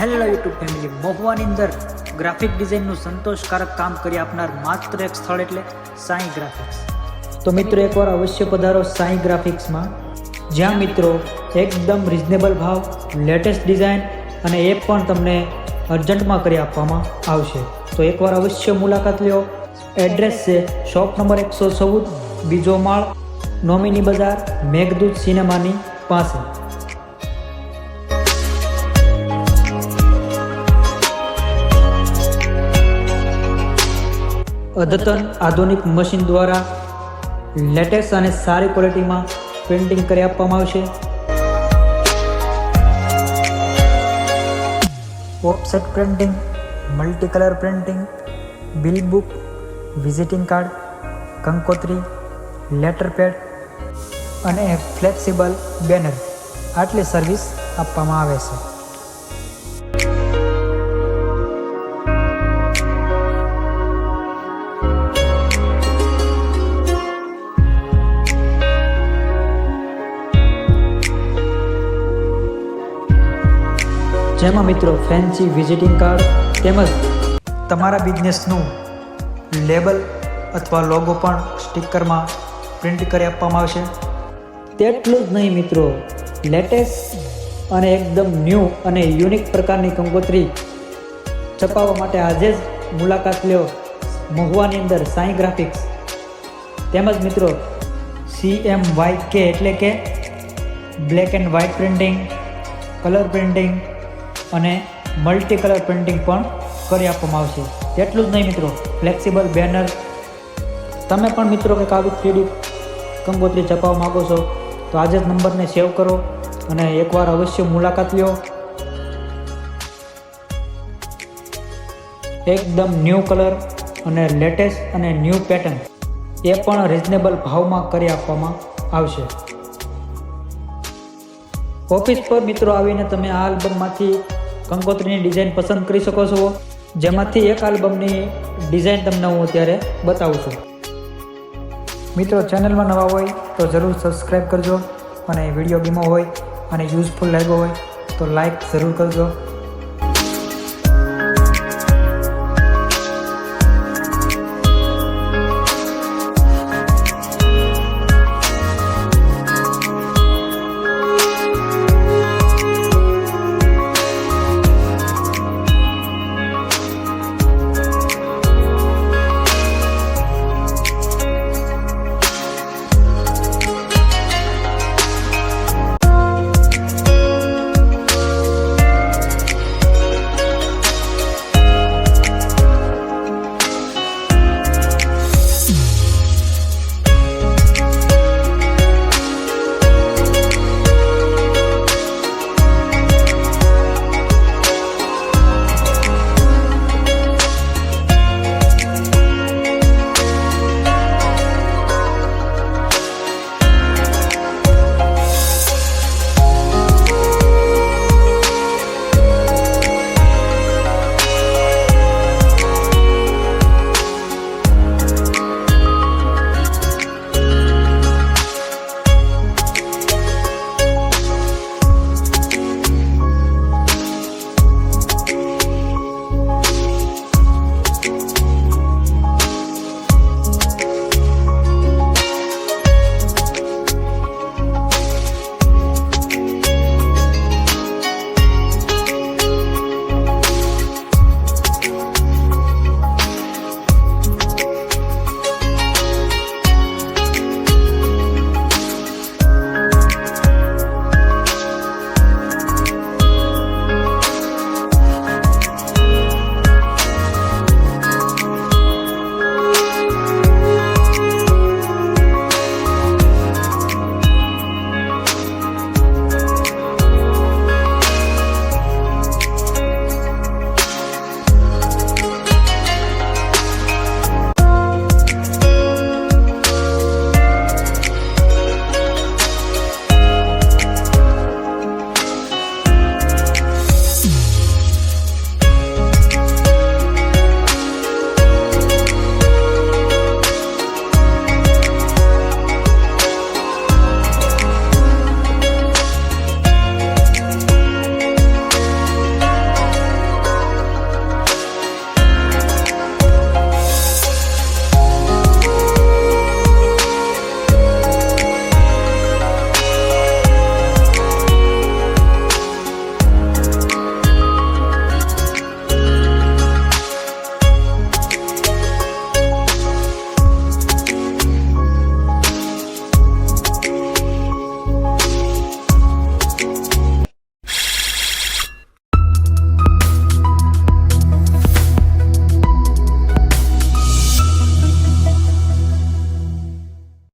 Hello YouTube family મહુવાની અંદર graphic ડિઝાઇનનું સંતોષકારક કામ કરી આપનાર માત્ર એક સ્થળ એટલે સાઈ ગ્રાફિક્સ તો મિત્રો એકવાર અવશ્ય પધારો સાંઈ ગ્રાફિક્સમાં જ્યાં મિત્રો એકદમ રિઝનેબલ ભાવ લેટેસ્ટ ડિઝાઇન અને એ પણ તમને અર્જન્ટમાં કરી આપવામાં આવશે. તો એકવાર અવશ્ય મુલાકાત લ્યો. એડ્રેસ છે શોપ નંબર એકસો ચૌદ બીજો માળ, નોમિની બજાર, મેઘદૂત સિનેમાની પાસે. અદ્યતન આધુનિક મશીન દ્વારા લેટેસ્ટ અને સારી ક્વોલિટીમાં પ્રિન્ટિંગ કરી આપવામાં આવશે. Offset printing multi colour printing, bill book, visiting card, કંકોત્રી, લેટર પેડ અને ફ્લેક્સિબલ બેનર આટલી સર્વિસ આપવામાં આવે છે. જેમાં મિત્રો ફેન્સી વિઝિટિંગ કાર્ડ તેમજ તમારા બિઝનેસનું લેબલ અથવા લોગો પણ સ્ટીકરમાં પ્રિન્ટ કરી આપવામાં આવશે. તેટલું જ નહીં મિત્રો લેટેસ્ટ અને એકદમ ન્યૂ અને યુનિક પ્રકારની કંકોત્રી છપાવવા માટે આજે જ મુલાકાત લ્યો મહુવાની અંદર સાઈ ગ્રાફિક્સ તેમજ મિત્રો સી એમ વાય કે એટલે કે black and white printing colour printing અને મલ્ટી કલર પ્રિન્ટિંગ પણ કરી આપવામાં આવશે. તેટલું જ નહીં મિત્રો ફ્લેક્સિબલ બેનર તમે પણ મિત્રો કંઈક આવી થ્રીડી કંગોત્રી છપાવવા માગો છો, તો આજે જ નંબરને સેવ કરો અને એકવાર અવશ્ય મુલાકાત લો એકદમ ન્યૂ કલર અને લેટેસ્ટ અને ન્યૂ પેટર્ન એ પણ રિઝનેબલ ભાવમાં કરી આપવામાં આવશે. ઓફિસ પર મિત્રો આવીને તમે આ આલ્બમમાંથી કંકોત્રીની ડિઝાઇન પસંદ કરી શકો છો. જેમાંથી એક આલ્બમની ડિઝાઇન તમને હું અત્યારે બતાવું છું. મિત્રો, ચેનલમાં નવા હોય તો જરૂર સબસ્ક્રાઈબ કરજો અને વીડિયો ગીમો હોય અને યુઝફુલ લાગ્યો હોય તો લાઈક જરૂર કરજો.